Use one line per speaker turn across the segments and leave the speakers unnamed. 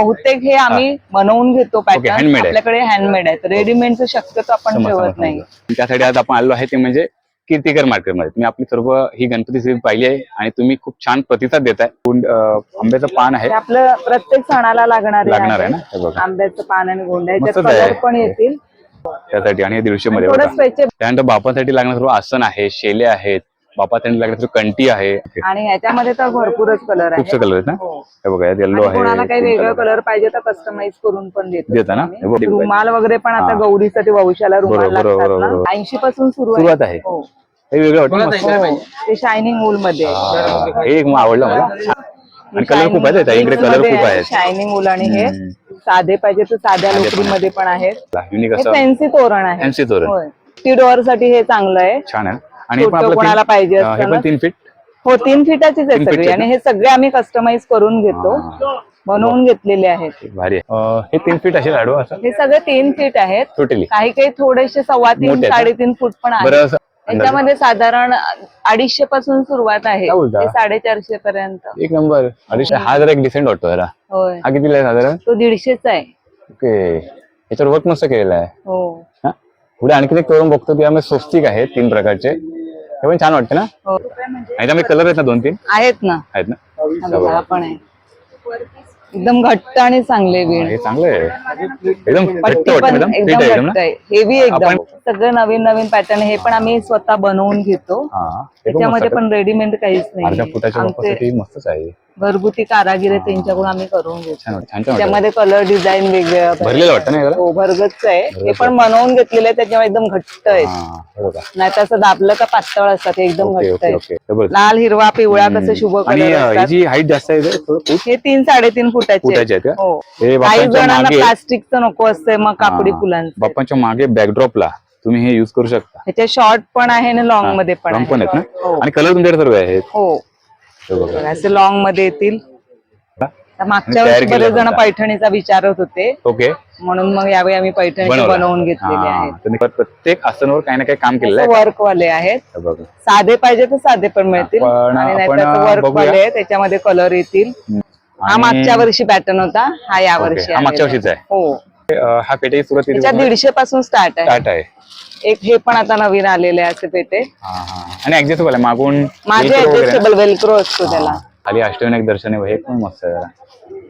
बहुतेक हे आम्ही बनवून घेतो पॅटर्न
handmade आहे.
आपल्याकडे हँडमेड आहेत रेडीमेडचं शक्यतो आपण
समज,
ठेवत
समज,
नाही.
समज. त्यासाठी आज आपण आलो आहे ते म्हणजे कीर्तिकर मार्केटमध्ये. तुम्ही आपली सर्व ही गणपती सिरीज पाहिली आहे आणि तुम्ही खूप छान प्रतिसाद देताय. गुंड- अं, आंब्याचं पान आहे.
हे आपलं प्रत्येक सणाला लागणारे
लागणार आहे. ना? हे बघा.
आंब्याचं पान आणि गोंड्या याच्यात
मस्तच आहे.
कलर पण येतील.
त्यासाठी आणि दीडशे मध्ये
थोडं
बघा.
स्पेशल
त्यानंतर बापासाठी लागणार सर्व आसन आहे शेले आहेत बापासाठी लागणार सर्व कंटी आहे.
आणि ह्याच्यामध्ये तर भरपूरच कलर
खूपसे
आहे
कलर आहेत ना?
हो.
हे बघा यात येल्लो
आणि कोणाला काही
आहे
वेगळं कलर पाहिजे तर कस्टमाइज करून पण देतो.
देता ना?
आम्ही.
हे बघ.
रुमाल वगैरे पण आता
हा.
गौरीसाठी वंशाला रुमाल
बरोबर, बरोबर,
लागतात ना?
बरोबर.
ऐंशी पासून सुरू आहे.
सुरुवात आहे.
हो.
हे वेगळं वाटतं. मस्त.
हो. ते शायनिंग वूल मध्ये.
हा, हे एक मग आवडलं मला. आणि कलर खूप आहेत इकडे कलर खूप आहेत.
शायनिंग वूल आणि हे. साधे पाहिजे तर साध्या लोकरीमध्ये पण आहेत.
युनिक
हे
असं.
फॅन्सी तोरण आहे.
फॅन्सी तोरण.
होय. टी डोअरसाठी हे चांगलं आहे.
छान आहे आणि हे पण
छोटं
आपलं
कोणाला
तीन-
पाहिजे
अं, हे
असतं
पण? तीन फीट
हो तीन फीटाचीच आहे
तीन
सगळी
फीटची
आणि हे सगळे आम्ही कस्टमाइज करून घेतो. बनवून घेतलेले आहेत.
भारी आहे. अं, हे तीन फीट असेल लाडू असं
हे सगळे तीन फीट आहेत.
टोटली
काही काही थोडेसे सव्वा तीन
मोठे आहेत ना?
साडेतीन फूट पण आहेत.
असं अंदाजे.
त्याच्यामध्ये साधारण अडीचशे पासून सुरुवात आहे.
काय बोलता?
ते साडेचारशे पर्यंत.
एक नंबर. अडीचशे हा जरा एक डिसेंट वाटतो जरा.
होय.
हा कितीला आहे साधारण?
तो दीडशेच आहे.
ओके. याच्यावर वर्क मस्त केलेलं आहे.
हो.
हा? पुढे आणखीन एक करून बघतो की आम्ही स्वस्तिक आहेत तीन प्रकारचे. हे पण छान वाटते ना?
हो.
आणि त्यामध्ये कलर आहेत ना दोन तीन
आहेत ना.
आहेत ना?
हा. हा पण आहे. एकदम घट्ट आणि चांगले
हे आहे एकदम घट्ट
पट्टी
वाटतं
पण
एकदम
एकदम
फिट आहे एकदम
घट्ट
ना
आहे हेवी एकदम.
आपण-
सगळं नवीन नवीन पॅटर्न हे पण आम्ही स्वतः बनवून घेतो.
हा हे पण
त्याच्यामध्ये
आहे.
पण रेडीमेड काहीच
अर्ध्या
नाही
फुटाच्या
आमचे
बापासाठी मस्तच आहे.
घरगुती कारागीर आहेत त्यांच्याकडून आम्ही करून घेतो.
छान वाटतं छान छान वाटतं
त्यामध्ये कलर डिझाईन वेगवेगळ्या
भरलेलं वाटतं ना याला?
हो भरगच आहे. हे पण बनवून घेतलेले आहेत त्याच्यामुळे एकदम घट्ट आहे.
हा हे बघा.
नाही तर असं दाबलं का पातळ असतात हे एकदम
ओके
घट्ट
ओके
आहे
ओके.
लाल हिरवा पिवळा कसे शुभ
आणि
असतात.
हाईट जास्त आहे? थोडं
हे तीन साडेतीन
आहेत का?
हो.
हे
काही
बाप्पांच्या
जणांना
मागे
प्लास्टिकचं नको असतंय मग कापडी
हा,
फुलांचं.
बाप्पांच्या मागे बॅकड्रॉपला तुम्ही हे युज करू शकता.
ह्याचे शॉर्ट पण आहे आणि लॉंगमध्ये पण
रंग
आहे.
पण आहेत ना?
हो.
आणि कलर तुमच्याकडे सर्व आहेत
हो.
हे बघा.
असे लॉंगमध्ये येतील. तर मागच्या
तयार
वर्षी
केलं
बरेच जण
होतं.
पैठणीचा विचारत होते
ओके.
म्हणून मग यावेळी आम्ही पैठणी
बनवला.
बनवून घेतलेले
हा,
आहेत.
प्रत्येक आसनावर काही ना काही काम केलेलं आहे
वर्क वाले आहेत.
हे बघा.
साधे पाहिजे तर साधे पण मिळतील.
आपण-
आणि
आपण
नाहीतर वर्क
बघूया.
वाले आहेत त्याच्यामध्ये कलर येतील. हा मागच्या वर्षी पॅटर्न होता. हा या वर्षी
हा मागच्या वर्षीचा आहे.
हो.
हा पेटे सुरुवात
दीडशे पासून स्टार्ट आहे.
स्टार्ट आहे.
एक हे पण आता नवीन आलेले असे पेटे.
हा हा. आणि ऍडजस्टेबल आहे. मागून
माझे. ऍडजस्टेबल वेलक्रो असतो त्याला.
खाली अष्टविनायक दर्शन आहे हे पण मस्त आहे जरा.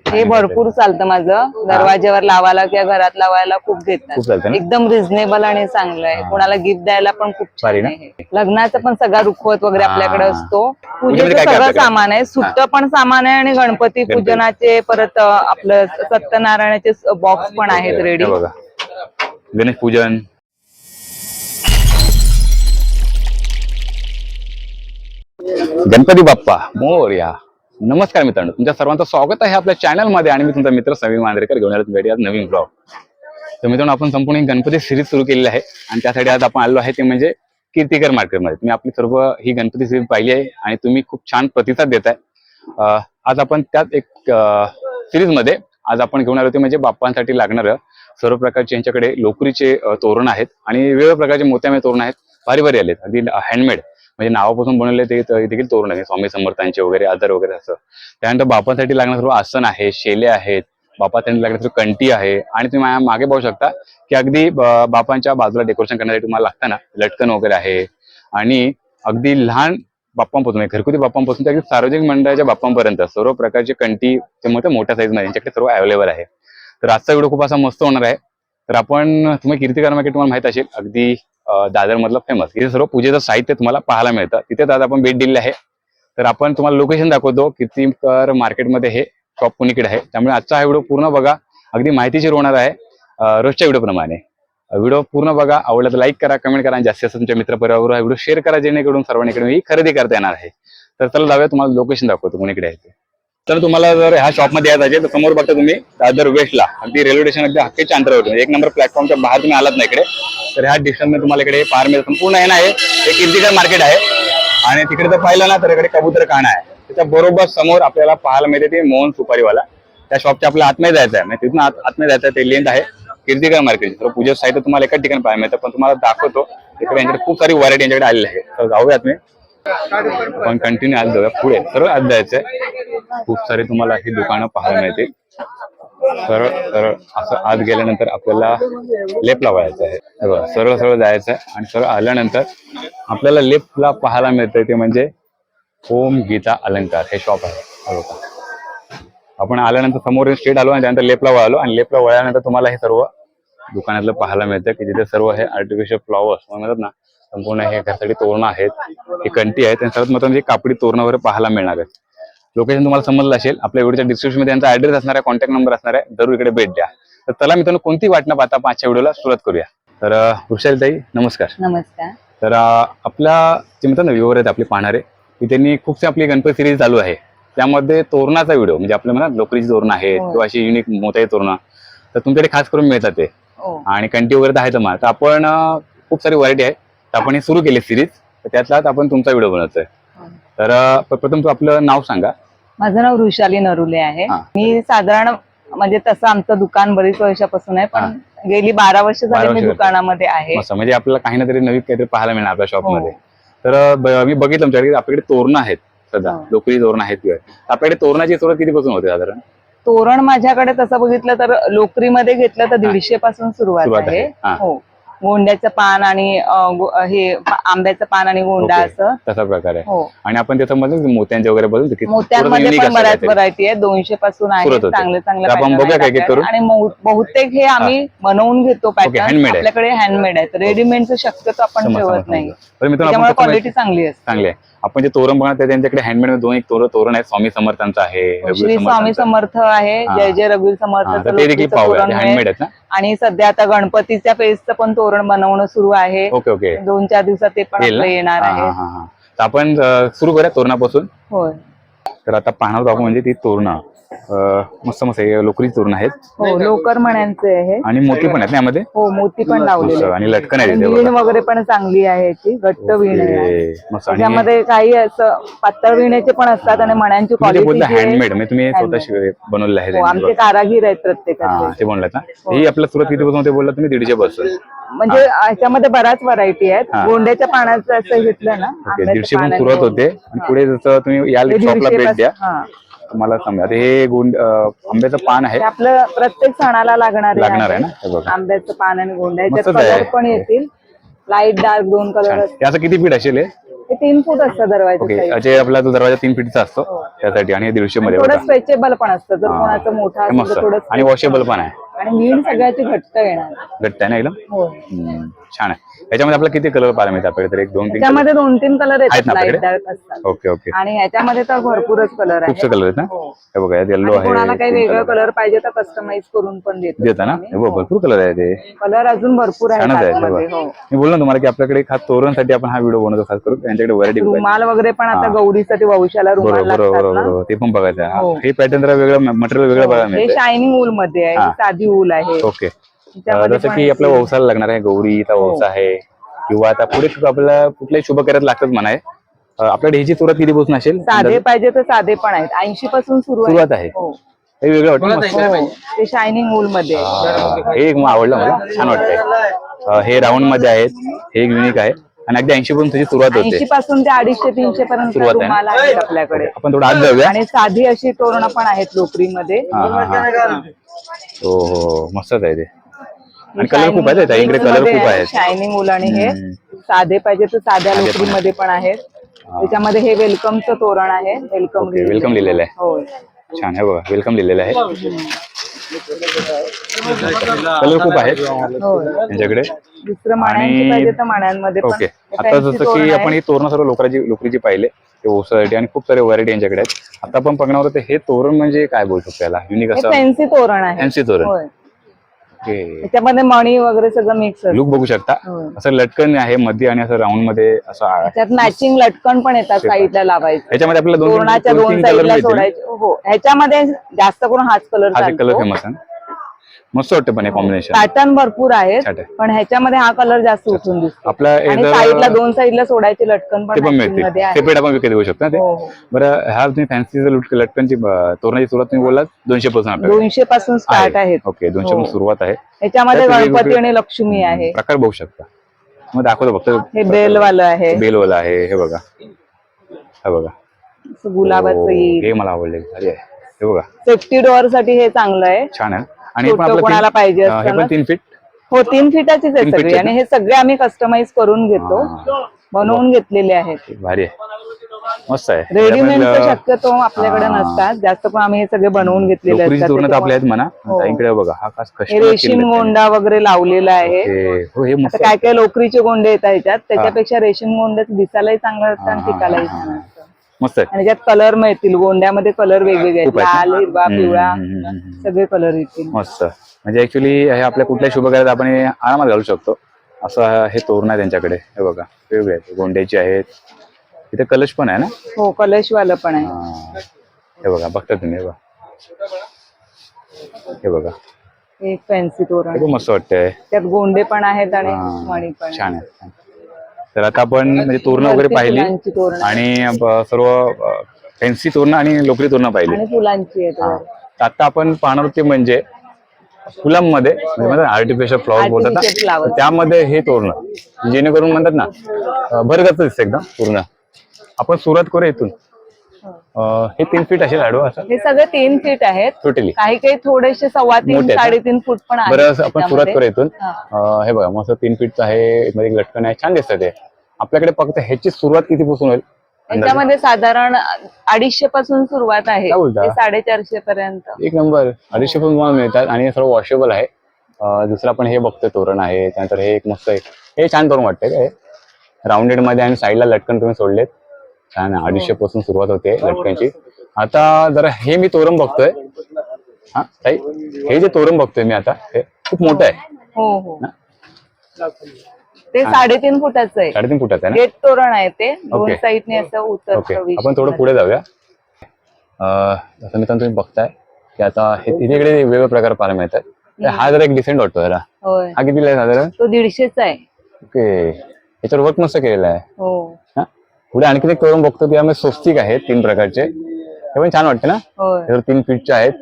हे भरपूर चालतं माझं. दरवाज्यावर लावायला किंवा घरात लावायला खूप घेतात.
चालतं ना?
एकदम रिझनेबल आणि चांगलं आहे. कोणाला गिफ्ट द्यायला पण खूप
भारी
छान
ना?
आहे. हे. लग्नाचं पण सगळा रुखवत वगैरे
हा.
आपल्याकडे असतो.
पूजेमध्ये
पूजेचं
काय काय
सगळं
आपल्याकडे?
सामान आहे. सुट्ट पण सामान आहे आणि गणपती पूजनाचे परत अं, आपलं सत्यनारायणाचे बॉक्स पण आहेत रेडी
हे बघा. गणेश पूजन. गणपती बाप्पा मोरया. नमस्कार मित्रांनो तुमच्या सर्वांचं स्वागत आहे आपल्या चॅनलमध्ये आणि मी तुमचा मित्र समीर मांजरेकर घेऊन आलो तुमच्यासाठी आज नवीन ब्लॉग तर मित्रांनो आपण संपूर्ण एक गणपती सिरीज सुरू केलेली आहे आणि त्यासाठी आज आपण आलो आहे ते म्हणजे कीर्तिकर मार्केटमध्ये तुम्ही आपली सर्व ही गणपती सिरीज पाहिली आहे आणि तुम्ही खूप छान प्रतिसाद देताय. आज आपण त्यात एक सिरीजमध्ये आज आपण घेऊन आलो ते म्हणजे बाप्पांसाठी लागणारं सर्व प्रकारचे यांच्याकडे लोकरीचे तोरण आहेत आणि वेगवेगळ्या प्रकारचे मोत्यामे तोरण आहेत. भारी भारी आलेत. अगदी हँडमेड म्हणजे नावापासून बनवले ते देखील तोरण आहे. स्वामी समर्थांचे वगैरे आदर वगैरे असं. त्यानंतर बापांसाठी लागणार सर्व आसन आहे शेले आहेत बापासाठी लागणार सर्व कंटी आहे आणि तुम्ही मागे पाहू शकता की अगदी बापांच्या बाजूला डेकोरेशन करण्यासाठी तुम्हाला लागतं ना लटकन वगैरे आहे. आणि अगदी लहान बाप्पांपासून म्हणजे घरगुती बाप्पांपासून ते अगदी सार्वजनिक मंडळाच्या बाप्पांपर्यंत सर्व प्रकारचे कंटी ते मोठ्या मोठ्या साईजमध्ये यांच्याकडे सर्व अवेलेबल आहे. तर आजचा व्हिडिओ खूप असा मस्त होणार आहे. तर आपण तुम्ही कीर्ती मार्केट तुम्हाला माहीत असेल अगदी दादर मधलं फेमस इथे सर्व पूजेचं साहित्य तुम्हाला पाहायला मिळतं. तिथे आज आपण भेट दिली आहे. तर आपण तुम्हाला लोकेशन दाखवतो कीर्तिकर मार्केटमध्ये हे शॉप पुणेकडे आहे. त्यामुळे आजचा हा व्हिडिओ पूर्ण बघा. अगदी माहितीशीर होणार आहे. रोजच्या व्हिडिओप्रमाणे व्हिडिओ पूर्ण बघा. आवडला तर लाईक करा कमेंट करा आणि जास्तीत जास्त तुमच्या मित्रपरिवारावर हा व्हिडिओ शेअर करा. जेणेकरून सर्वांकडून ही खरेदी करता येणार आहे. तर चला जाऊया तुम्हाला लोकेशन दाखवतो पुणेकडे आहे ते. तर तुम्हाला जर ह्या शॉपमध्ये यायचं असेल तर समोर बघता तुम्ही दादर वेस्टला अगदी रेल्वे स्टेशन अगदी हक्कीच्या अंतरावर एक नंबर प्लॅटफॉर्मच्या बाहेर तुम्ही आलात ना इकडे तर ह्या डिस्टन्समध्ये तुम्हाला इकडे पार मिळेल. संपूर्ण आहे ना हे? हे मार्केट आहे. आणि तिकडे जर पाहिलं ना तर इकडे कबूतर खाणा आहे. त्याच्या बरोबर समोर आपल्याला पाहायला मिळते ते मोहन सुपारीवाला. त्या शॉपच्या आपल्या आतमध्ये जायचं आहे. म्हणजे तिथून आत आतमध्ये जायचं आहे ते लेंथ आहे. कीर्तिकर मार्केट तर साहित्य तुम्हाला एकाच ठिकाणी पाहायला मिळतं पण तुम्हाला दाखवतो. इकडे यांच्याकडे खूप सारी व्हरायटी यांच्याकडे आलेली आहे. तर जाऊयात मी पण कंटिन्यू आज जाऊया पुढे सरळ आज जायचंय खूप सारे तुम्हाला ही दुकानं पाहायला मिळतील. सरळ सरळ असं आत गेल्यानंतर आपल्याला लेप लावायचं आहे. सरळ सरळ जायचं आहे आणि सरळ आल्यानंतर आपल्याला लेपला पाहायला मिळतंय ते म्हणजे ओम गीता अलंकार हे शॉप आहे. बघा. आपण आल्यानंतर समोर स्टेट आलो आणि त्यानंतर लेपला वळालो आणि लेपला वळल्यानंतर तुम्हाला हे सर्व दुकानातलं पाहायला मिळतं की तिथे सर्व हे आर्टिफिशियल फ्लॉवर्स म्हणतात ना संपूर्ण हे घरासाठी तोरणं आहेत ही कंटी आहेत आणि सर्वात महत्त्वाचं म्हणजे कापडी तोरणं वगैरे पाहायला मिळणार आहेत. लोकेशन तुम्हाला समजलं असेल आपल्या व्हिडिओच्या डिस्क्रिप्शनमध्ये त्यांचा ऍड्रेस असणार आहे कॉन्टॅक्ट नंबर असणार आहे जरूर इकडे भेट द्या. तर चला मित्रांनो कोणती वाट न पाहता पाचच्या व्हिडिओला सुरुवात करूया. तर वृषाली ताई नमस्कार.
नमस्कार.
तर आपल्या जे म्हणतात ना व्ह्युअर आहेत आपले पाहणारे की त्यांनी खूपसे आपली गणपती सिरीज चालू आहे. त्यामध्ये तोरणाचा व्हिडिओ म्हणजे आपल्या म्हणा लोकरीची तोरणं आहेत
हो.
किंवा अशी युनिक मोत्याची तोरणं तर तुमच्याकडे खास करून मिळतात ते.
हो.
आणि कंटी वगैरे तर मला तर आपण खूप सारी व्हरायटी आहे. तर आपण हे सुरू केली सिरीज तर त्यातलाच आपण तुमचा व्हिडिओ बनवतोय. तर अं, प्रथम तू आपलं नाव सांगा.
माझं नाव वृषाली नरुले आहे.
हा.
मी साधारण म्हणजे तसं आमचं दुकान बरीच वर्षापासून आहे पण गेली बारा वर्ष
बारा
झाली मी
वर्ष.
दुकानामध्ये आहे.
म्हणजे आपल्याला काही ना तरी नवीन काहीतरी पाहायला मिळणार आपल्या शॉप
हो.
मध्ये. तर अं, ब- मी बघितलं तुमच्याकडे आपल्याकडे तोरणं आहेत सध्या.
हो.
लोकरी तोरणं आहेत किंवा आपल्याकडे तोरणाची सुरुवात कितीपासून होते साधारण?
तोरण माझ्याकडे तसं बघितलं तर लोकरीमध्ये घेतलं तर दीडशे पासून सुरुवात
सुरुवात
आहे.
आहे. हा.
हो. गोंड्याचं पान आणि हे आंब्याचं पान आणि गोंडा. असं
तसा प्रकार आहे
हो
आणि आपण त्याचं म्हणतो की मोत्यांचे वगैरे बदलतो की
मोत्यांमध्ये पण बऱ्याच. व्हरायटी आहे दोनशे पासून आहे. चांगले चांगले
आपण बघूया काय. करून?
आणि बहु- बहुतेक हे आम्ही बनवून घेतो पॅटर्न
आहे.
आपल्याकडे हँडमेड आहेत रेडीमेडचं शक्यतो आपण ठेवत नाही त्यामुळे क्वालिटी चांगली असते
चांगले आहे आपण जे तोरण बघणार त्यांच्याकडे हँडमेड दोन एक तोरण तोरण आहे स्वामी समर्थांचं आहे
श्री स्वामी. समर्थ आहे.
हा.
जय जय रघुवीर
हा,
समर्थ
ते देखील हँडमेड आहेत ना?
आणि सध्या आता गणपतीच्या फेसचं पण तोरण बनवणं सुरू आहे.
Okay okay.
दोन चार दिवसात ते पण येणार
हा,
आहे.
हा, हा, हा. तर आपण सुरू करूया तोरणापासून.
होय.
तर आता पाहणार आहोत म्हणजे ती तोरणं. मस्त मस्त आहे लोकरी तोरण आहेत.
हो लोकर म्हणायचे आहे
आणि मोती पण आहेत ना यामध्ये?
हो मोती पण लावलेले
मस्त. आणि लटकन आहे
आणि
तिथे
वीण
बघा.
वगैरे पण चांगली आहे याची घट्ट वीण आहे.
ओके. मस्त. आणि
त्याच्यामध्ये काही असं पातळ विण्याचे पण असतात आणि मण्यांची
तुम्ही ते बोलता
क्वालिटी
हँडमेड म्हणजे तुम्ही स्वतः. शिव- बनवलेलं आहे
हो
त्यांनी.
आमचे कारागीर आहेत
हा
प्रत्येकाचे
ते बनलं ना? ही. आपल्या सुरत किती पासून ते बोलला तुम्ही? दीडशे पासून.
म्हणजे ह्याच्यामध्ये बऱ्याच व्हरायटी आहेत.
हा.
गोंड्याच्या पानाचं असं घेतलं ना?
दीडशे पण सुरुवात. होते. आणि पुढे जसं तुम्ही याल
हे
शॉपला
दीडशे
भेट द्या.
पासून- हा.
तुम्हाला समजा. हे गुंड आंब्याचं पान आहे.
हे आपलं प्रत्येक सणाला लागणार
लागणार आहे ना? हे बघा.
आंब्याचं पान आणि गोंडा
मस्तच आहे.
कलर पण येतील. लाइट डार्क दोन कलर. असतात
हे असं किती फीट असेल हे?
हे तीन फूट असतं
ओके
दरवाजा
आपला जो दरवाजा तीन फीटचा असतो त्यासाठी आणि हे दीडशे मध्ये
थोडं
बघा.
स्ट्रेचेबल पण असतं. जर
हा.
कोणाचं मोठं
हे
असेल
मस्त.
तर थोडं
आणि वॉशेबल पण आहे.
आणि मीठ सगळ्याची घट्ट येणार.
घट्ट आहे ना एकदम?
हो.
हम्म, छान आहे. याच्यामध्ये आपल्याला किती कलर पाहायला मिळतात? आपल्याकडे तर एक दोन तीन
त्याच्यामध्ये दोन तीन कलर
आहेत ना आपल्याकडे? Okay okay.
आणि ह्याच्यामध्ये तर भरपूरच कलर आहे
कलर आहेत ना?
हो.
हे बघा यात येल्लो
कोणाला
आहे
काही वेगळं कलर पाहिजे तर कस्टमाइज करून पण देतो.
देता ना? हे बघ भरपूर कलर आहे ते.
कलर अजून भरपूर
छानच आहे हे
आतमध्ये
बघा.
हो.
मी बोललो ना तुम्हाला की आपल्याकडे खास तोरणसाठी आपण हा व्हिडिओ बनवतो खास करून त्यांच्याकडे व्हरायटी
रुमाल वगैरे पण आता
हा.
गौरीसाठी वंशाला रुमाल
बरोबर बरोबर
लागतात
बरोबर
ना?
बरोबर. ते पण बघायचं आहे.
हो.
हा. हे पॅटर्न जरा वेगळं मटेरियल वेगळं बघायला
हे
मिळतं
शायनिंग वूल मध्ये आहे
हा.
ही साधी वूल आहे.
ओके. जसं की आपल्या
अशी-
वंसाला लागणार आहे गौरीचा
हो.
वंस आहे. किंवा आता पुढे आपल्याला कुठल्याही शुभ कार्यात लागतात म्हणा आहे. अं, आपल्याकडे ह्याची सुरुवात किती पासून असेल?
साधे पाहिजे तर साधे पण आहेत. ऐंशी पासून
सुरुवात आहे.
हो.
हे वेगळं वाटतं. मस्त.
हो. ते शायनिंग वूल मध्ये आहे.
हा, हे एक मला आवडलं मला. छान वाटतंय. अं, हे राऊंडमध्ये आहेत. हे एक युनिक आहे. आणि अगदी ऐंशी पासून त्याची सुरुवात होते.
ऐंशी पासून ते अडीचशे तीनशे पर्यंत
सुरुवात आहे ना?
रुमाल आहेत आपल्याकडे.
आपण थोडं आत जाऊया.
आणि साधी अशी तोरणं पण आहेत लोकरीमध्ये.
हा, हा, हा. हो हो हो. मस्तच आहे ते. आणि कलर खूप आहेत इकडे कलर खूप आहेत.
शायनिंग वूल आणि हे. साधे पाहिजे तर साध्या लोकरीमध्ये पण आहेत. त्याच्यामध्ये हे वेलकमचं तोरण आहे. वेलकम
वेलकम लिहिलेलं आहे.
हो.
छान आहे बघा वेलकम लिहिलेलं आहे. कलर खूप आहेत.
हो.
त्यांच्याकडे.
दुसरं माण्यांमध्ये
ओके. आता जसं की. आपण ही तोरण सर्व लोकांची लोकरीची पाहिले ते ओसासाठी आणि खूप सारे व्हरायटी यांच्याकडे आहेत. आता आपण बघणार आहोत हे तोरण म्हणजे काय बोलू शकतो याला? युनिक असं
फॅन्सी तोरण आहे.
फॅन्सी तोरण. ओके.
त्याच्यामध्ये मणी वगैरे सगळं मिक्स
लुक बघू शकता.
होय.
असं लटकन आहे मध्ये आणि असं राऊंडमध्ये असं
त्यात मॅचिंग लटकन पण येतात साईडला लावायचं.
ह्याच्यामध्ये आपल्याला दोन
साईडला सोडायचे. हो ह्याच्यामध्ये जास्त करून हाच कलर
हा कलर फेमस आहे? मस्त वाटतं पण हे कॉम्बिनेशन
पॅटर्न भरपूर आहेत
आहे.
पण ह्याच्यामध्ये हा कलर जास्त उठून दिसतो.
आपला
साईडला दोन साईडला सोडायचे लटकन
ते
पण आहे.
सेपरेट आपण विकत घेऊ शकतो ना ते?
हो, हो.
बरं ह्या तुम्ही फॅन्सी लुट लटकनची तोरणाची सुरुवात तुम्ही बोललात दोनशे पासून
दोनशे पासून स्टार्ट आहेत.
ओके दोनशे
हो.
पासून सुरुवात आहे.
ह्याच्यामध्ये गणपती आणि लक्ष्मी आहे.
प्रकार बघू शकता. मग दाखवतो फक्त.
हे बेलवालं आहे.
बेलवाला आहे हे बघा. हे बघा.
गुलाबाचं
हो, हे मला आवडले आहे. हे बघा.
सेफ्टी डोअरसाठी हे चांगलं आहे.
छान आहे. आणि हे पण
छोटं
आपलं
कोणाला
तीन-
पाहिजे
हे पण. तीन फीट
हो तीन फीटाचीच आहे
तीन
सगळी.
फीटचे
आणि हे सगळे आम्ही कस्टमाइज करून घेतो. बनवून घेतलेले आहेत.
भारी आहे. मस्त आहे.
रेडीमेड शक्यतो आपल्याकडे
हा.
नसतात. जास्त पण आम्ही हे सगळे बनवून घेतलेले
लोकरीची
असतात
तोरणं तर आपले
त्याच्यामुळे-
आहेत म्हणा
हो.
ताईंकडे बघा हा खास
हे रेशीम गोंडा वगैरे लावलेला आहे.
हो हे मस्त
काय काय लोकरीचे गोंडे येतात ह्याच्यात त्याच्यापेक्षा रेशीम गोंडे दिसायलाही चांगलं असतं आणि
हा, हा,
टिकालाही
हा,
छान
हा.
असतं.
मस्त
आणि त्यात कलर मिळतील गोंड्यामध्ये कलर वेगवेगळे आहेत.
खूप आहेत ना?
लाल हिरवा
हम्म,
पिवळा
हम्म, हम्म, हम्म, हम्म.
सगळे कलर येतील.
मस्त. म्हणजे ऍक्च्युली हे आपल्या कुठल्या शुभ कार्यात आपण हे आरामात घालू शकतो. असं हे तोरण आहे त्यांच्याकडे. हे बघा वेगळे आहेत. गोंड्याचे आहेत. इथे कलश पण आहे ना?
हो कलशवालं पण आहे.
हा. हे बघा बघता तुम्ही हे बघा. हे बघा.
एक फॅन्सी तोरण.
मस्त वाटतंय.
त्यात गोंडे पण आहेत आणि
हा.
मणी पण
छान आहे. तर आता आपण म्हणजे तोरणं वगैरे पाहिली
फुलांची तोरणं.
आणि ब- सर्व फॅन्सी तोरणं आणि लोकरी तोरणं पाहिली
आणि फुलांची आहेत. वर.
तर आता आपण पाहणार होते म्हणजे फुलांमध्ये म्हणजे आर्टिफिशियल फ्लॉवर बोलतात ना
Artificial flower.
तर त्यामध्ये हे तोरणं जेणेकरून म्हणतात ना अं, भरगच्च दिसतं एकदम पूर्ण आपण सुरुवात करू इथून हे. तीन फीट असेल लाडू असं.
हे सगळे तीन फीट आहेत.
टोटली
काही काही थोडेसे सव्वा तीन
मोठे आहेत.
साडेतीन फूट पण आहेत
बरं असं आपण सुरुवात करू. इथून.
हा.
अं, हे बघा मस्त तीन फीटचं आहे मध्ये एक लटकन आहे. छान दिसतं ते. आपल्याकडे फक्त ह्याची सुरुवात किती पासून होईल? अंदाजे?
याच्यामध्ये साधारण अडीचशे पासून सुरुवात आहे.
काय बोलता?
ते साडेचारशे पर्यंत.
एक नंबर. अडीचशे पण तुम्हाला मिळतात आणि हे सर्व वॉशेबल आहे. अं, दुसरं आपण हे बघतोय तोरण आहे. त्यानंतर हे एक मस्त आहे. हे छान तोरण वाटतंय काय राऊंडेडमध्ये आणि साईडला लटकन तुम्ही सोडलेत. छान आहे. अडीचशे पासून सुरुवात होते लटकनची आता जरा हे मी तोरण बघतोय. हा ताई हे जे तोरण बघतोय मी आता हे खूप मोठं आहे.
हो हो. ते साडेतीन फुटाचं आहे.
साडेतीन फुटाचं आहे
गेट तोरण आहे ते. दोन
ओके.
साईडने असं
ना
उतर
ओके. आपण थोडं पुढे जाऊया. अं, जसं मित्रांनो तुम्ही बघताय की आता हे तिथे वेगवेगळे प्रकार पाहायला मिळतात. तर हा जरा एक डिसेंट वाटतो जरा.
होय.
हा कितीला आहे साधारण?
तो दीडशेचा आहे.
ओके. याच्यावर वर्क मस्त केलेलं आहे.
हो
हा? पुढे आणखी एक करून बघतो की यामध्ये स्वस्तिक आहेत तीन प्रकारचे. हे पण छान वाटते ना? हे तीन फीटचे आहेत.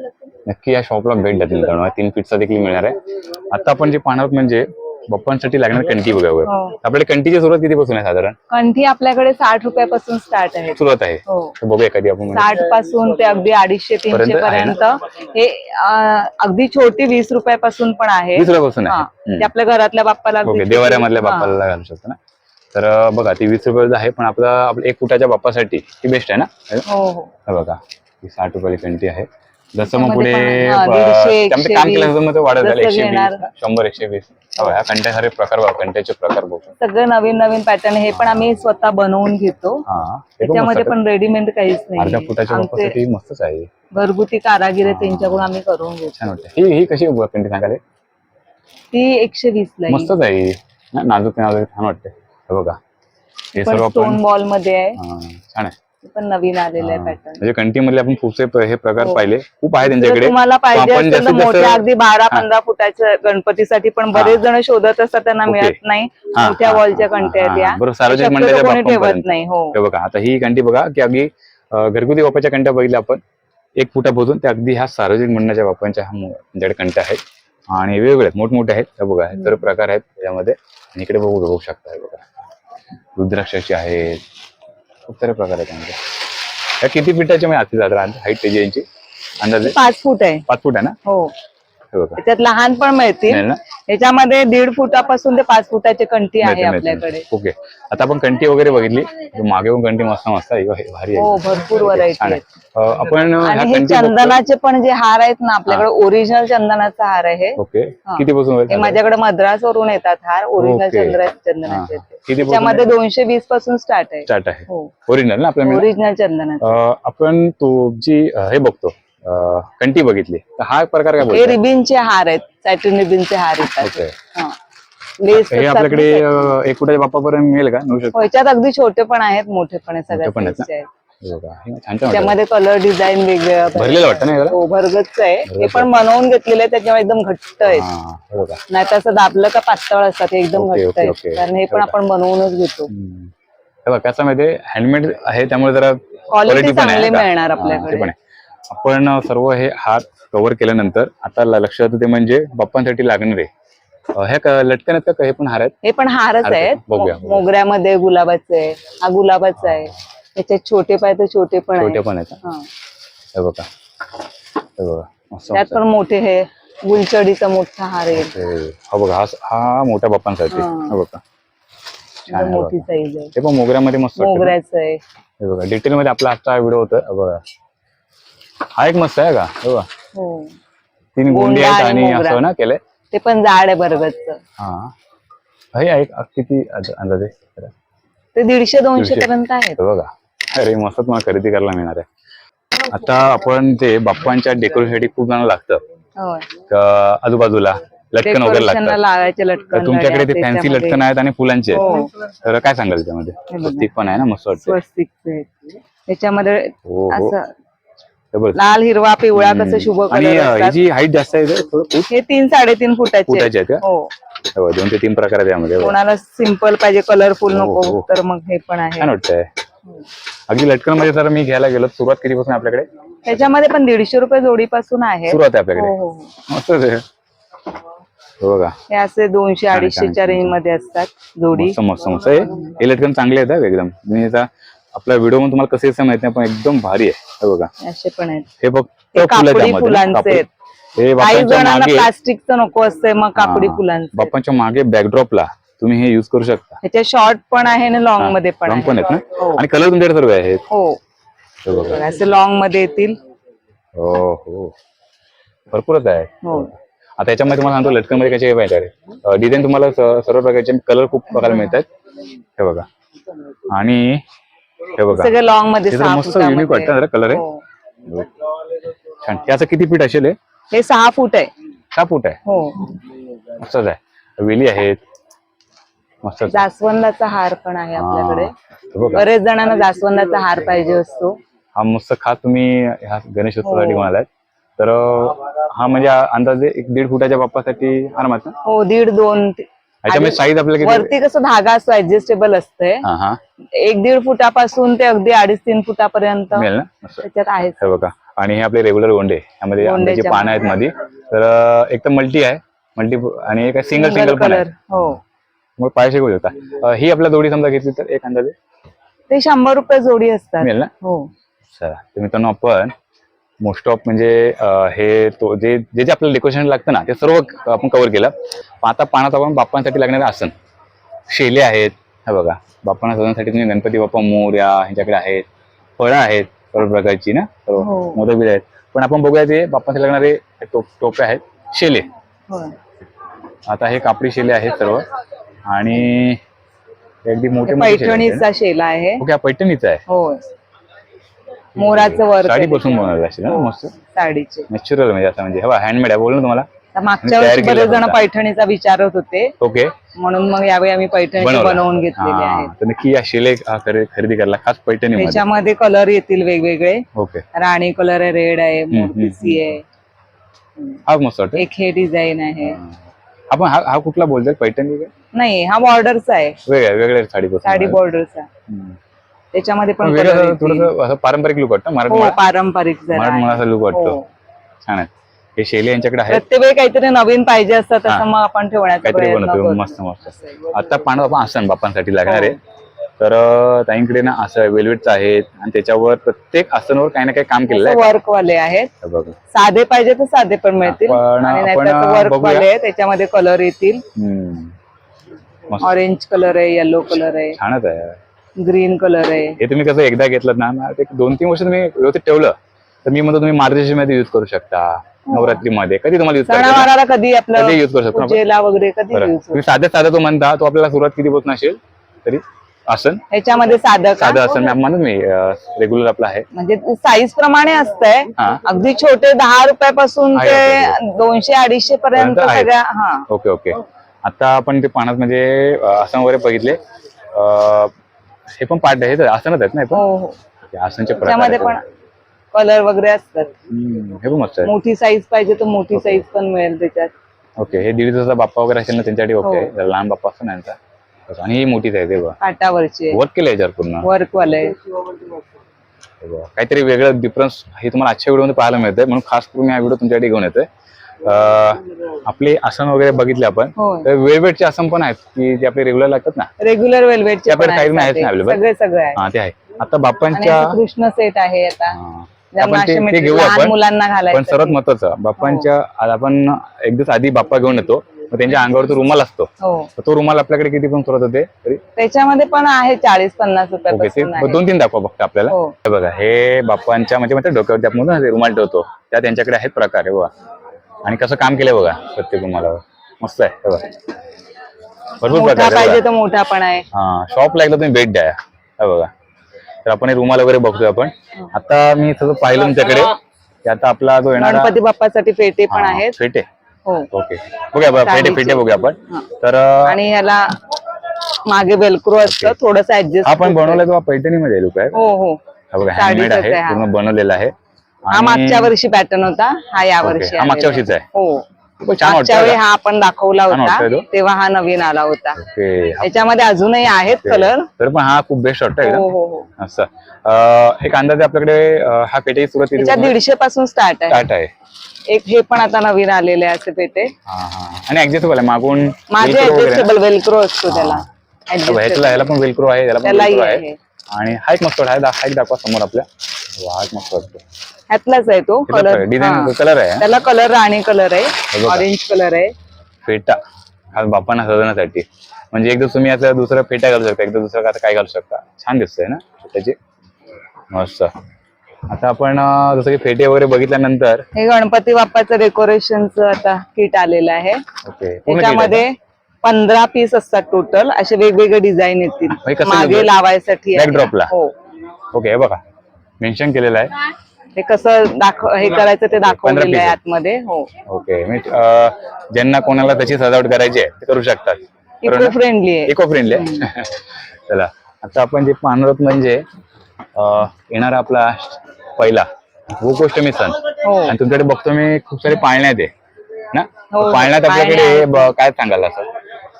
नक्की या शॉपला भेट द्या मित्रांनो तीन फीटचा देखील मिळणार आहे. आता आपण जे पाहणार म्हणजे बाप्पांसाठी लागणार कंठी बघावं
हो.
आपल्याकडे कंठीची सुरुवात कितीपासून आहे साधारण?
कंठी आपल्याकडे साठ रुपयापासून स्टार्ट आहे.
सुरुवात आहे.
हो.
तर बघूया एखादी आपण.
साठपासून ते अगदी अडीचशे तीनशे
पर्यंत
हे अगदी छोटी वीस रुपयापासून पण आहे.
वीस रुपयापासून
आपल्या घरातल्या बाप्पाला
देवाऱ्यामधल्या. बाप्पाला घालू शकतो ना? तर बघा ती वीस रुपयाचं आहे पण आपला आपल्या एक फुटाच्या बाप्पासाठी ती बेस्ट आहे ना?
हो हो.
बघा ही साठ रुपयाची कंठी आहे. जसं मग पुढे काम केल्यानंतर मग वाढत झालं एकशे. वीस शंभर एकशे वीस. हा ह्या कंट्यासारे प्रकार बघा कंट्याचे प्रकार बघू.
सगळे नवीन नवीन पॅटर्न हे पण आम्ही स्वतः बनवून घेतो. त्याच्यामध्ये. पण रेडीमेड काहीच
अर्ध्या
नाही
फुटाच्या
आमचे
बाप्पासाठी मस्तच आहे.
घरगुती कारागीर आहे त्यांच्याकडून आम्ही करून घेतो.
छान वाटतं ही ही कशी कंटी सांगाल?
ती एकशे वीस ला.
मस्तच आहे नाजूक नाजूक छान वाटते हे बघा. हे सर्व
स्टोन
आपण
बॉलमध्ये आहे.
हा, छान आहे.
ते पण नवीन आलेलं आहे
हा.
पॅटर्न
म्हणजे कंटी मधले आपण खूपसे हे प्रकार
हो.
पाहिले. खूप आहे
जर
त्यांच्याकडे
तुम्हाला पाहिजे
आपण
असेल तर
जास्तीत जास्त-
मोठ्या अगदी बारा
हा.
पंधरा फुटाच्या गणपतीसाठी पण बरेच जण शोधत असतात त्यांना
ओके.
मिळत नाही.
हा,
मोठ्या
हा,
वॉलच्या
हा,
कंट्या आहेत
हा.
या.
बरोबर, सार्वजनिक
शक्यतो
मंडळाच्या
कोणी ठेवत
बाप्पांपर्यंत.
नाही हो.
हे बघा आता ही कंटी बघा की अगदी अं, घरगुती बाप्पाच्या कंट्या बघितल्या आपण. एक फुटापासून ते अगदी ह्या सार्वजनिक मंडळाच्या बाप्पांच्या हा मो- त्यांच्याकडे कंट्या आहेत. आणि वेगवेगळे आहेत मोठमोठे आहेत. हे बघा हे सर्व प्रकार आहेत त्याच्यामध्ये आणि इकडे बघू बघू शकता हे बघा. रुद्राक्षाची आहेत खूप सारे प्रकार आहेत त्यामध्ये किती फीटाच्या म्हणजे जातात हाईट त्याची यांची? अंदाजे?
पाच फूट आहे.
पाच फूट आहे ना?
हो.
हे बघा.
त्याच्यात लहान पण मिळतील.
मिळेल ना?
याच्यामध्ये दीड फुटापासून ते पाच फुटाची कंठी आहे
मिळते, मिळते.
आपल्याकडे.
ओके. आता आपण कंटी वगैरे बघितली. मागे पण कंटी मस्त मस्त आहे. हे भारी
हो
आहे
भरपूर
छान
व्हरायटी
आहे.
आहेत.
अं, आपण ह्या
आणि हे
कंटी.
चंदनाचे पण जे हार आहेत ना आपल्याकडे ओरिजिनल चंदनाचा हार आहे.
ओके.
हा.
किती पासून
हे माझ्याकडे मद्रास वरून येतात हार. Original
okay.
चंदनाचे
हा.
ते.
किती
त्याच्यामध्ये दोनशे वीसपासून स्टार्ट आहे.
स्टार्ट आहे.
हो.
ओरिजिनल ना आपल्या
ओरिजिनल चंदनाचे.
आपण तुमची अं, हे बघतो. कंटी बघितली तर हा प्रकार काय
हे रिबिनचे हार आहेत सॅटिन रिबिनचे हार येतात
ओके
हा. लेस
हे
असतात
आपल्याकडे
ना
अं, एक कुठे बाप्पापर्यंत मिळेल का मिळू शकतो
हो, याच्यात अगदी छोटे पण आहेत मोठे पण आहेत
मोठे पण
सगळ्या
आहेत ना?
size चे आहेत
हे बघा, हे छान छान वाटतं.
त्यामध्ये कलर डिझाईन वेगळे
भरलेलं वाटतं ना हे?
हो भरगच आहे हे पण बनवून घेतलेले आहेत त्याच्यामुळे एकदम घट्ट आहेत
हा, हे बघा.
नाही तर असं दाबलं का पातळ असतात हे एकदम
ओके,
घट्ट
ओके,
आहेत
ओके.
कारण हे पण आपण बनवूनच घेतो
हम्म. हे बघा त्याच्यामध्ये हँडमेड आहे त्यामुळे जरा
क्वालिटी
पण आहे
चांगली
का?
मिळणार
हा, ते
आपल्याकडे
पण आहे. आपण सर्व हे हात कव्हर केल्यानंतर आता लक्षात येते म्हणजे बाप्पांसाठी लागणारे. हे क- आहेत का हे पण हार आहेत?
हे पण हारच
हार
आहेत
बघूया.
मोगऱ्यामध्ये गुलाबाचे आहे. हा गुलाबाचा आहे. त्याच्यात छोटे पाय तर छोटे पण
छोटे पण आहेत.
हा.
बघा. हे बघा.
त्यात पण मोठे हे गुलचडीचा मोठा हार येईल
हे, बघा हा मोठ्या बाप्पांसाठी.
हा.
बघा. आहे
मोठी. साईज आहे.
ते पण मोगऱ्यामध्ये मस्त.
मोगऱ्याचं आहे.
हे बघा डिटेल मध्ये आपला आजचा व्हिडिओ होता. बघा. हा एक मस्त आहे का? हे बघा.
हो.
तीन गोंडी आहेत
आणि
आणि
मोगरा.
असं ना केलंय?
ते पण जाड आहे बरगतचं
हा. हे एक किती अंद- अंदाजे? हे
ते दीडशे दोनशे
दीडशे.
पर्यंत आहेत.
बघा. अरे मस्त तुम्हाला खरेदी करायला मिळणार आहे. आता आपण ते बाप्पांच्या डेकोरेशनसाठी खूप जण लागतं.
होय.
क- आजूबाजूला लटकन वगैरे
लावायचे लटकन
तर तुमच्याकडे ते फॅन्सी
त्याच्यामध्ये.
लटकन आहेत आणि फुलांचे
हो.
आहेत तर काय सांगाल त्यामध्ये. स्वस्तिक पण आहे ना मस्त वाटतं
स्वस्तिकचे. त्याच्यामध्ये
हो हो.
असं. लाल हिरवा पिवळा कसं शुभ
आणि हाईट जास्त आहे
हे तीन साडेतीन फुटाचे
फुटाचे आहेत का?
हो.
दोन ते तीन प्रकार आहेत यामध्ये.
कोणाला सिंपल पाहिजे कलरफुल
हो,
नको
हो.
तर मग हे पण आहे.
वाटतंय. अगदी लटकनमध्ये जर मी घ्यायला गेलो सुरुवात कितीपासून आपल्याकडे?
त्याच्यामध्ये पण दीडशे रुपये जोडीपासून आहे.
सुरुवात आहे
हो
आपल्याकडे.
हो हो.
मस्तच आहे. हे बघा.
हे असे दोनशे अडीचशेच्या. रेंजमध्ये असतात जोडी.
मस्त मस्त मस्त. हे हे लटकन चांगले आहेत हा एकदम. मी आता आपल्या व्हिडिओमध्ये तुम्हाला कसे माहीत नाही पण एकदम भारी आहे. हे बघा.
असे पण आहेत.
हे फक्त फुलं
कापडी
त्यामध्ये ना,
फुलांचे. आहेत.
हे
काही
बाप्पांच्या
जणांना
मागे
प्लास्टिकचं नको असतंय मग कापडी
हा,
फुलांचे.
बाप्पांच्या मागे बॅकड्रॉपला तुम्ही हे युज करू शकता.
ह्याच्या शॉर्ट पण आहे आणि लॉंगमध्ये पण
रंग
आहे.
पण आहेत ना?
हो.
आणि कलर तुमच्याकडे सर्व आहेत.
हो.
हे बघा.
असे लॉंगमध्ये येतील.
हो हो. भरपूरच आहे.
हो.
आता याच्यामध्ये तुम्हाला सांगतो लटकनमध्ये कसे पाहिजे डिझाईन तुम्हाला स- सर्व प्रकारचे कलर खूप बघायला मिळतात. हे बघा. आणि हे बघा.
सगळे लॉंगमध्ये
हे
सहा
मस्त युनिक वाटतं जरा कलर आहे.
हो.
छान. हे असं किती फीट असेल हे?
हे सहा फूट आहे.
सहा फूट आहे.
हो.
मस्तच आहे. वेली आहेत. मस्त
जास्वंदाचा हार पण आहे आपल्याकडे.
बघा.
बरेच जणांना जास्वंदाचा हार पाहिजे असतो.
हा मस्त खास तुम्ही. ह्या गणेशोत्सवासाठी
हो.
म्हणालात. तर अं, हा म्हणजे अंदाजे एक दीड फुटाच्या बाप्पासाठी हार ना
हो दीड दोन
ह्याच्यामध्ये साईज आपल्याला किती
वरती कसं धागा असतो ऍडजस्टेबल असतंय.
हा हा.
एक दीड फुटापासून ते अगदी अडीच तीन फुटापर्यंत
मिळेल ना? मस्त
त्याच्यात आहे.
हे बघा. आणि हे आपले रेग्युलर गोंडे यामध्ये आंब्याची
गोंड्याच्या
पानं आहेत मध्ये तर अं, एक तर मल्टी आहे. मल्टी आणि एक सिंगल सिंगल पण आहे.
कलर हो.
मग पाय शिकवू शकता. अं, ही आपल्या जोडी समजा घेतली तर एक अंदाजे?
ते शंभर रुपये जोडी असतात.
मिळेल ना?
हो.
चला. तर मित्रांनो आपण मोस्ट ऑफ म्हणजे हे तो जे जे जे आपल्याला डेकोरेशन लागतं ना ते सर्व आपण कव्हर केलं. पण आता पानात आपण बाप्पांसाठी लागणारे आसन. शेले आहेत हे बघा. बाप्पांना सजवण्यासाठी तुम्ही गणपती बाप्पा मोर्या ह्यांच्याकडे आहेत. फळं आहेत सर्व प्रकारची ना सर्व
हो.
मोदक आहेत. पण आपण बघूया ते बाप्पांसाठी लागणारे टोप टोपे आहेत शेले.
होय.
आता हे कापडी शेले आहेत सर्व. आणि हे अगदी मोठे
हे. पैठणीचा शेला आहे.
हा पैठणीचा आहे.
हो. मोराचं वर्क
साडी
आहे
बसून बनवलं असेल ना मस्त.
साडीचे.
नॅचरल म्हणजे असं म्हणजे हवा हँडमेड आहे ना तुम्हाला?
तर मागच्या वर्षी बरेच जण
होतं.
पैठणीचा विचारत होते
ओके.
म्हणून मग यावेळी आम्ही पैठणी. बनवून घेतलेले
हा, तर नक्की या खरेदी करायला खास पैठणी
त्याच्यामध्ये कलर येतील वेगवेगळे.
ओके.
राणी कलर आहे रेड आहे आहे.
हा मस्त वाटतं
एक हे डिझाईन आहे.
आपण हा हा कुठला बोलतोय? पैठणी
नाही हा बॉर्डरचा आहे.
वेगळ्या वेगळ्या साडी
साडी बॉर्डरचा त्याच्यामध्ये पण येतील.
थोडस असं पारंपरिक लुक वाटतं?
हो
मराठी
पारंपरिक जरा आहे.
मराठमोळा लुक वाटतो.
हो.
छान आहे. हे शेले यांच्याकडे आहेत.
प्रत्येक वेळी काहीतरी नवीन पाहिजे असतं
हा.
तसं मग आपण ठेवण्याचा
काहीतरी
प्रयत्न
बनवतो
करतो
मस्त मस्त. आता पानं आपण आसन बाप्पांसाठी लागणार आहे.
हो.
तर अं, ताईंकडे ना असं वेलवेटचं आहेत आणि त्याच्यावर प्रत्येक आसनवर काही ना काही काम केलेलं आहे.
वर्क वाले आहेत.
हे बघा.
साधे पाहिजे तर साधे पण मिळतील.
आपण-
आणि
आपण
नाहीतर वर्क
बघूया.
वाले आहेत त्याच्यामध्ये कलर येतील.
हम्म. मस्त.
ऑरेंज कलर आहे येलो कलर आहे.
छानच आहे.
ग्रीन कलर आहे.
हे तुम्ही कसं एकदा घेतलं ना ते दोन तीन वर्ष तुम्ही व्यवस्थित ठेवलं तर मी म्हणतो तुम्ही मार्गदर्शनमध्ये युज करू शकता नवरात्रीमध्ये. कधी तुम्हाला युज करायचं?
सणावाराला कधी आपलं
कधी युज करू शकतो? आपण?
वगैरे कधी
बरं. तुम्ही साध्या साधा तो म्हणता तो आपल्याला सुरुवात किती बसून असेल? तरी आसन?
ह्याच्यामध्ये साधं का?
साधं आसन मी म्हणत मी रेग्युलर आपलं आहे.
म्हणजे साईज प्रमाणे असतंय.
हा.
अगदी छोटे दहा रुपयापासून
आहे,
ते दोनशे अडीचशे पर्यंत. सगळ्या हा.
Okay okay. आता आपण ते पानात म्हणजे अं, आसन वगैरे बघितले. अं, हे पण पाठ आहे. हे तर आसनच आहेत ना हे पण?
हो हो.
हे आसनचे प्रकार
त्यामध्ये
आहेत.
पण कलर वगैरे असतात.
हम्म, हे पण मस्त आहे
मोठी साईज पाहिजे तर मोठी साईज पण मिळेल त्याच्यात.
ओके हे दीड दिवसाचा बाप्पा वगैरे असेल ना त्यांच्यासाठी ओके.
हो.
जरा लहान बाप्पा असतो ना यांचा. आणि ही मोठीच आहे ते बघा.
काटावरचे
वर्क केलं याच्यावर पूर्ण.
वर्क वाले
हे बघा. काहीतरी वेगळं डिफरन्स हे तुम्हाला आजच्या व्हिडिओ पाहायला मिळतंय. म्हणून खास करून मी हा व्हिडिओ तुमच्यासाठी घेऊन येतोय. आपले आसन वगैरे बघितले आपण.
होय
तर वेळवेटचे आसन पण आहेत की जे आपले रेग्युलर लागतात ना?
रेग्युलर वेल्वेटचे
काही नाही
आहेत
आहेत ना
ते.
available?
सगळे सगळे
हा ते आहे. आता बाप्पांच्या
कृष्ण सेट आहे आता.
हा. आपण ते- घेऊ आपण.
मुलांना
पण सर्वात महत्वाचं बाप्पांच्या आज आपण एक दिवस आधी बाप्पा घेऊन येतो. त्यांच्या अंगावर तो रुमाल असतो.
हो.
तो रुमाल आपल्याकडे किती पण सुरत होते
त्याच्यामध्ये पण आहे चाळीस पन्नास आहे.
दोन तीन दाखवा फक्त आपल्याला.
हो.
हे बघा हे बाप्पांच्या म्हणजे डोक्यावरती आपण रुमाल ठेवतो. त्या त्यांच्याकडे आहेत प्रकार आहे बघा. आणि कसं काम केलंय बघा प्रत्येक रुमालावर. मस्त आहे बघा. भरपूर
मोठा
प्रकार आहे
पाहिजे. तर मोठा पण आहे.
हा शॉपला एकदा तुम्ही भेट द्या हे बघा. तर आपण हे रुमाल वगैरे बघतोय आपण. आता मी थोडं पाहिलं तुमच्याकडे की आता आपला जो येणारा
गणपती बाप्पासाठी पेटे पण
हा,
आहेत.
फेटे.
हो.
ओके. बघूया बघा फेटे. फेटे बघूया आपण. तर अं,
आणि ह्याला मागे वेलक्रो असतं थोडस ऍडजस्ट
हा पण बनवलाय पैठणी मध्ये लोक आहे.
हो हो.
हा बघा हँडमेड
साडीचाच
आहे
आहे हा.
पूर्ण बनवलेला आहे.
हा मागच्या वर्षी पॅटर्न होता. हा या. वर्षी
मागच्या वर्षीचा आहे.
हो. मागच्या वेळी हा आपण दाखवला होता. तेव्हा हा नवीन आला होता. त्याच्यामध्ये अजूनही आहेत कलर
तर पण हा खूप बेस्ट वाटतोय
हो हो हो.
असं. एक अंदाजे आपल्याकडे हा पेटे सुरुवात
दीडशे पासून स्टार्ट आहे.
स्टार्ट आहे.
एक हे पण आता नवीन आलेले आहे असे पेटे.
आणि ऍडजस्टेबल आहे. मागून
माझे. ऍडजस्टेबल वेलक्रो असतो त्याला.
ह्याला पण वेलक्रो आहे ह्याला आणि हा एक मस्त हा एक दाखवा समोर आपल्या. वा, मस्त वाटतो
ह्यातलाच आहे तो कलर
डिझाईन कलर आहे.
त्याला कलर राणी कलर आहे. ऑरेंज कलर आहे.
फेटा हा बाप्पांना सजवण्यासाठी. म्हणजे एकदा तुम्ही आता दुसरा फेटा घालू शकता एकदा दुसरं काय घालू शकता. छान दिसतंय ना त्याची? मस्त. आता आपण जसं की फेटे वगैरे बघितल्यानंतर
हे गणपती बाप्पाचं डेकोरेशनचं आता किट आलेलं आहे. त्याच्यामध्ये पंधरा पीस असतात टोटल असे वेगवेगळे डिझाईन
हे
येतील
कसं
मागे? लावायसाठी आहे.
Backdrop ला?
हो.
ओके हे बघा. मेन्शन केलेलं आहे.
हे कसं दाखव हे करायचं ते दाखवलेलं आहे. आतमध्ये. हो.
ओके मी अं, ज्यांना कोणाला त्याची सजावट करायची आहे ते करू शकतात.
इको फ्रेंडली आहे.
इको फ्रेंडली आहे. चला आता आपण जे पाहणार आहोत म्हणजे अं, येणारा आपला पहिला. गोकुष्टमी सण
हो.
आणि तुमच्याकडे बघतो मी खूप सारे पाळण्यात आहे. ना?
हो,
पाळण्यात
पाळणे
आपल्याकडे. ब- काय सांगाल असं?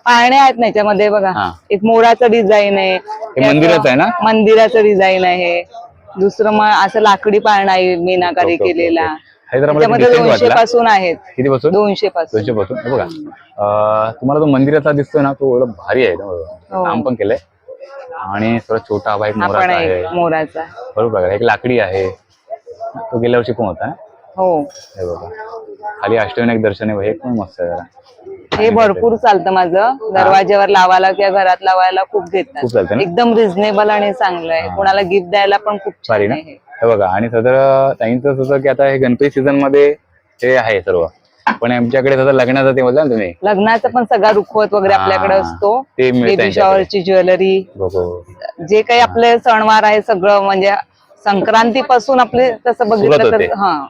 पाळणे आहेत ना याच्यामध्ये बघा.
हा.
एक मोराचं डिझाईन आहे.
हे मंदिराचं आहे ना?
मंदिराचं डिझाईन आहे. दुसरं मग असं लाकडी पाळणा आहे मीनाकारी
ओके, ओके,
केलेला
ओके. हे
त्याच्यामध्ये
decent
दोनशे
वाटला.
पासून आहेत.
किती पासून?
दोनशे पासून
दोनशे पासून हे बघा. अं, तुम्हाला तो मंदिराचा दिसतोय ना तो एवढा भारी आहे ना
हो.
काम पण केलंय. आणि थोडा छोटा एक
हा पण
मोराचा आहे.
मोराचा.
बरोबर बघा एक लाकडी आहे. तो गेल्या वर्षी पण होता ना?
हो.
हे बघा. खाली अष्टविनायक दर्शन आहे हे पण मस्त आहे जरा.
हे भरपूर चालतं माझं. दरवाज्यावर लावायला किंवा घरात लावायला खूप
खूप
घेतात
चालतं ना?
एकदम रिझनेबल आणि चांगलं आहे. कोणाला गिफ्ट द्यायला पण खूप
भारी
छान
ना?
आहे हे.
हे बघा. आणि सदर ताईंचं होतं की आता हे गणपती सीझनमध्ये हे आहे सर्व. पण आमच्याकडे सध्या लग्नाचं ते बोलता ना तुम्ही?
लग्नाचा पण सगळा रुखवत वगैरे
हा,
आपल्याकडे असतो.
ते मिळतं
बेबी
यांच्याकडे.
शॉवरची ज्वेलरी
बघू
जे काही आपले सणवार आहे सगळं म्हणजे संक्रांती पासून आपले तसं बघितलं तर
होते.
हा.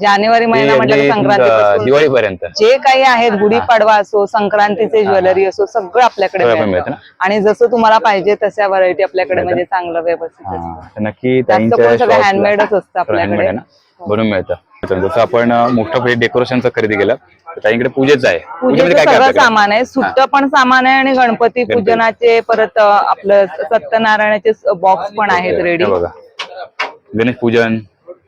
जानेवारी महिना म्हटलं तर संक्रांती
दिवाळीपर्यंत.
जे काही आहेत गुढीपाडवा असो संक्रांतीचे ज्वेलरी असो सगळं आपल्याकडे
सगळं
मिळतं. आणि जसं तुम्हाला पाहिजे तशा व्हरायटी आपल्याकडे म्हणजे चांगलं व्यवस्थित असतं.
हा, तर नक्की
जास्त
ताईंच्या
करून सगळं हँडमेडच असतं आपल्याकडे.
आहे ना? बनवून मिळतं. तर जसं आपण अं, मोठं म्हणजे डेकोरेशनचं खरेदी केलं तर ताईंकडे पूजेचं आहे. पूजेमध्ये
पूजेचं
काय काय
सगळं
आपल्याकडे?
सामान आहे. सुट्ट पण सामान आहे आणि गणपती पूजनाचे परत अं, आपलं सत्यनारायणाचे बॉक्स पण आहेत
हे
रेडी
बघा. गणेश पूजन.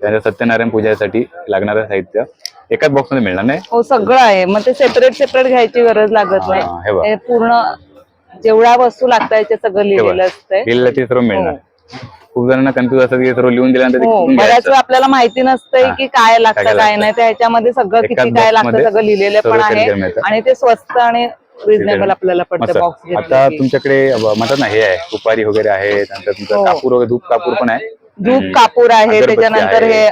त्यानंतर सत्यनारायण पूजेसाठी लागणारं साहित्य एकाच बॉक्समध्ये मिळणार नाही
हो सगळं आहे मग ते सेपरेट सेपरेट घ्यायची गरज लागत
हा, हे
नाही. हे पूर्ण जेवढ्या वस्तू लागतात ते सगळं
हे
लिहिलेलं
बघा.
असतंय
लिहिलेलं ते सर्व मिळणार खूप जणांना कन्फ्युज असतात की सर्व लिहून दिल्यानंतर ते
हो
कुठून
बऱ्याच
घ्यायचं
वेळा आपल्याला माहिती नसतंय
हा.
की काय
काय
लागतं
काय लागतं.
नाही तर ह्याच्यामध्ये सगळं
एकाच
किती काय
box
लागतं
मध्ये
सगळं लिहिलेलं
सर्व
पण आहे
मिळतं.
आणि ते स्वस्त आणि रिझनेबल आपल्याला
मस्त.
पडतं बॉक्स
आता. तुमच्याकडे अं, म्हणतात ना हे आहे सुपारी वगैरे आहे त्यानंतर तुमचं
हो.
कापूर वगैरे धूप कापूर पण आहे
धूप. कापूर आहे त्याच्यानंतर. हे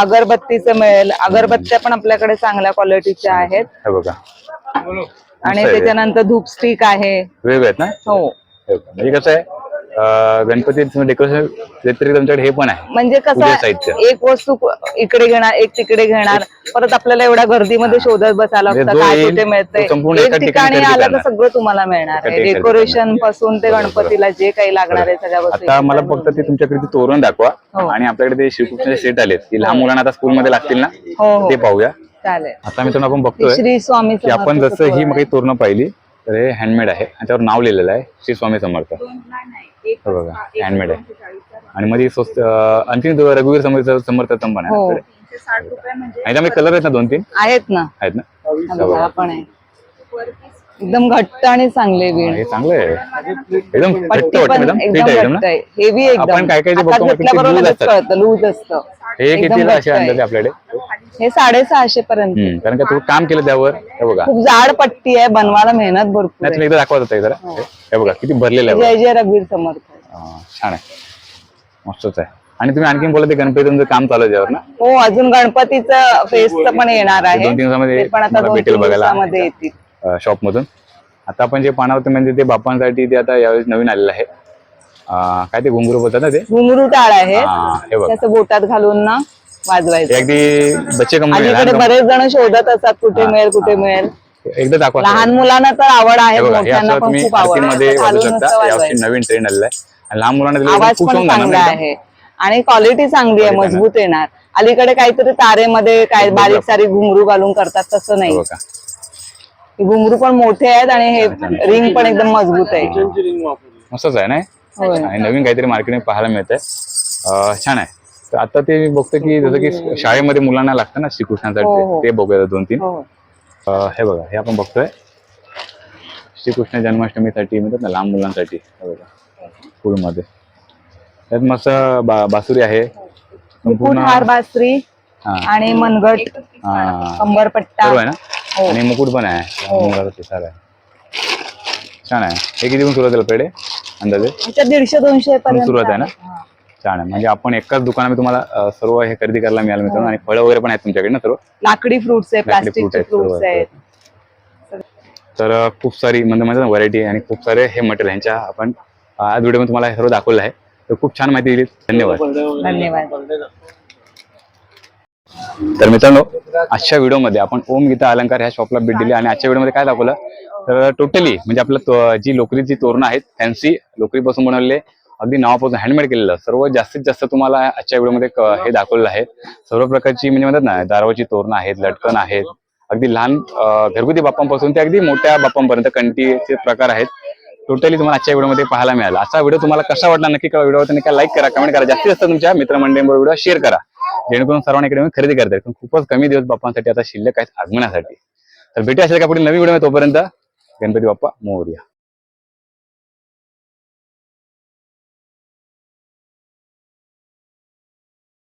अगरबत्तीचं मिळेल अगरबत्त्या पण आपल्याकडे चांगल्या क्वालिटीच्या आहेत
हे बघा
आणि. त्याच्यानंतर धूप स्टिक आहे
वेगळे आहेत ना
हो
हे बघा. म्हणजे कसं आहे गणपतीचं डेकोरेशन व्यतिरिक्त तुमच्याकडे हे पण आहे.
म्हणजे कसं
पूजा
आहे,
साहित्य.
एक वस्तू इकडे घेणार एक तिकडे घेणार परत आपल्याला एवढ्या गर्दीमध्ये शोधत बसायला
म्हणजे
लागतं
जो
काय
येईल,
कुठे मिळतंय.
तो संपूर्ण
एक
एका ठिकाणी
आलं तर
करणार.
सगळं तुम्हाला मिळणार
एका
आहे
ठिकाणी
डेकोरेशनपासून ते
बरोबर,
गणपतीला जे काही लागणार आहे सगळ्या वस्तू
आता मला फक्त ते तुमच्याकडे ते तोरण दाखवा.
हो.
आणि आपल्याकडे ते शिवकृष्णाचे सेट आलेत. की लहान मुलांना आता स्कूलमध्ये लागतील ना?
हो हो.
ते पाहूया.
चालेल.
आता मित्रांनो आपण बघतोय
श्री स्वामी
की आपण
समर्थाचं
जसं ही
तोरण
मग तोरणं पाहिली तर हे हँडमेड आहे. आणि त्यावर नाव लिहिलेलं आहे श्री स्वामी समर्थ. हे बघा हँडमेड आहे. आणि मध्ये स्वस्त आणखी रघुवीर समर्थ समर्थाचं पण आहे.
हो.
आपल्याकडे. आणि कलर आहेत ना दोन तीन
आहेत ना.
आहेत ना?
पण आहे. एकदम घट्ट आणि चांगले
चांगलं आहे. एकदम घट्ट एकदम
हेवी एकदम
आपण काय काय बघतो
लूज असतं.
हे कितीला असे. अंदाजे आपल्याकडे?
हे साडेसहाशे पर्यंत.
हम्म, कारण का तू काम केलं त्यावर. हे बघा.
खूप जाड पट्टी आहे बनवायला मेहनत भरपूर
नाही
आहे.
तुला एकदा दाखवत होता जरा हे. हे बघा किती भरलेलं आहे बघा.
जय जय रघुवीर समर्थ.
हा, छान आहे. मस्तच आहे. आणि तुम्ही आणखीन बोला ते गणपती तुमचं काम चालू आहे त्यावर ना?
हो अजून गणपतीचं फेस्ट पण येणार आहे.
दोन तीन दिवसामध्ये
ते पण आता
तुम्हाला
दोन
भेटेल
तीन
बघायला.
दिवसामध्ये येतील.
शॉप मधून आता आपण जे पाहणार होतो म्हणजे ते बापांसाठी ते आता यावेळेस नवीन आलेलं आहे. अं, काय ते घुंगरू बोलतात ना ते?
घुंगरू टाळ आहे.
हा, हे बघा.
त्याचं बोटात घालून ना वाजवायचं.
अगदी बच्चे कंपनी
अलीकडे बरेच जण शोधत असतात कुठे मिळेल कुठे मिळेल.
एकदा दाखवा.
लहान मुलांना तर आवड आहे मोठ्यांना पण खूप आवड आहे.
वाजू शकता. यावर्षी. नवीन ट्रेंड आलेला आहे. आणि लहान मुलांना
आवाज पण चांगला. आहे. आणि क्वालिटी चांगली आहे मजबूत येणार. अलीकडे काहीतरी तारेमध्ये काय बारीक सारीक घुंगरू घालून करतात तसं नाही. घुंगरू पण मोठे आहेत आणि हे रिंग पण एकदम मजबूत आहे.
मस्तच आहे ना नवीन काहीतरी मार्केटमध्ये पाहायला मिळतंय. अं, छान आहे. तर आता ते मी बघतो की जसं की शाळेमध्ये मुलांना लागतं ना
हो,
श्रीकृष्णासाठी
हो.
ते बघूया दोन तीन.
हो.
हे बघा हे आपण बघतोय. श्रीकृष्ण जन्माष्टमीसाठी म्हणतात ना लहान मुलांसाठी. हे बघा फुलमध्ये त्यात मस्त बासुरी आहे.
मुकुट हार बासरी
हा.
आणि मनगट
हा.
कंबरपट्टा
आहे ना?
हो.
आणि मुकुट पण आहे. छान आहे. हे किती पण सुरुवात आहे पेढे अंदाजे?
दीडशे दोनशे पर्यंत
सुरुवात आहे ना?
हा.
छान आहे. म्हणजे आपण एकाच दुकानामध्ये तुम्हाला सर्व हे खरेदी करायला मिळालं मित्रांनो. आणि फळं वगैरे पण आहेत तुमच्याकडे ना सर्व?
लाकडी फ्रुट्स आहे प्लास्टिकचे फ्रुट्स आहेत
तर खूप सारी म्हणजे म्हणतात ना व्हरायटी आणि खूप सारे हे मटेरियल ह्यांच्या आपण आज व्हिडिओमध्ये तुम्हाला हे सर्व दाखवलं आहे. तर खूप छान माहिती दिली. धन्यवाद.
धन्यवाद.
तर मित्रांनो आजच्या व्हिडिओमध्ये आपण ओम गीता अलंकार ह्या शॉपला भेट दिली आणि आजच्या व्हिडिओमध्ये काय दाखवलं? तर टोटली म्हणजे आपलं जी लोकरीची तोरणं आहेत फॅन्सी लोकरीपासून बनवलेले अगदी नावापासून हँडमेड केलेलं. सर्व जास्तीत जास्त तुम्हाला आजच्या व्हिडिओमध्ये हे दाखवलेलं आहे सर्व प्रकारची म्हणजे म्हणतात ना दारवाची तोरणं आहेत लटकन आहेत. अगदी लहान घरगुती बाप्पांपासून ते अगदी मोठ्या बाप्पांपर्यंत कंटीचे प्रकार आहेत. टोटली तुम्हाला आजच्या व्हिडिओमध्ये पाहायला मिळाला. असा व्हिडिओ तुम्हाला कसा वाटला नक्की व्हिडिओवर नक्की लाईक करा कमेंट करा. जास्तीत जास्त तुमच्या मित्रमंडळींबरोबर व्हिडिओ शेअर करा. जेणेकरून सर्वांना इकडे खरेदी करता. येईल. पण खूपच कमी दिवस बाप्पांसाठी आता शिल्लक आहेत आगमनासाठी. तर भेटू असेल का पुढील नवीन व्हिडिओ तोपर्यंत. गणपती बाप्पा मोर्या.